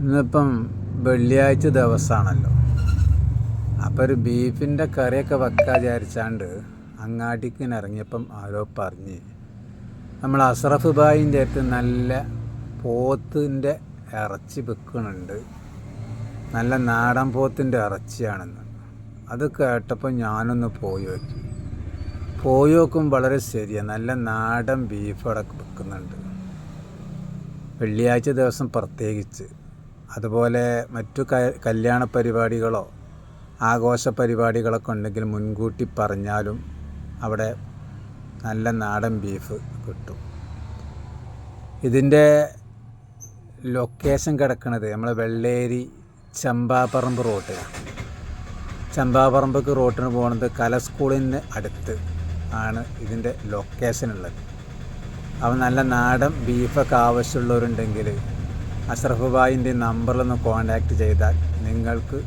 ഇന്നിപ്പം വെള്ളിയാഴ്ച ദിവസമാണല്ലോ അപ്പോൾ ഒരു ബീഫിന്റെ കറിയൊക്കെ വെക്കാൻ വിചാരിച്ചാണ്ട് അങ്ങാടിക്ക് ഇറങ്ങിയപ്പം ആരോ പറഞ്ഞ്. നമ്മൾ അസ്രഫ് ബായിന്റെ അടുത്ത് നല്ല പോത്തിന്റെ ഇറച്ചി വെക്കുന്നുണ്ട് നല്ല നാടൻ പോത്തിന്റെ ഇറച്ചിയാണെന്ന്. അത് കേട്ടപ്പോൾ ഞാനൊന്ന് പോയി നോക്കി. പോയി നോക്കും വളരെ ശരിയാണ് നല്ല നാടൻ ബീഫ് അവിടെ വെക്കുന്നുണ്ട് വെള്ളിയാഴ്ച ദിവസം പ്രത്യേകിച്ച്. അതുപോലെ മറ്റു കല്യാണ പരിപാടികളോ ആഘോഷ പരിപാടികളൊക്കെ ഉണ്ടെങ്കിൽ മുൻകൂട്ടി പറഞ്ഞാലും അവിടെ നല്ല നാടൻ ബീഫ് കിട്ടും. ഇതിന്റെ ലൊക്കേഷൻ കിടക്കുന്നത് നമ്മളെ വെള്ളേരി ചമ്പാപ്പറമ്പ് റോട്ടിലാണ് ചമ്പാപ്പറമ്പക്ക് റോട്ടിന് പോകുന്നത് കല സ്കൂളിന് അടുത്ത് ആണ് ഇതിന്റെ ലൊക്കേഷൻ ഉള്ളത്. അപ്പം നല്ല നാടൻ ബീഫൊക്കെ ആവശ്യമുള്ളവരുണ്ടെങ്കിൽ അഷ്റഫ് ഭായിന്റെ നമ്പറിലൊന്ന് കോൺടാക്റ്റ് ചെയ്താൽ നിങ്ങൾക്ക്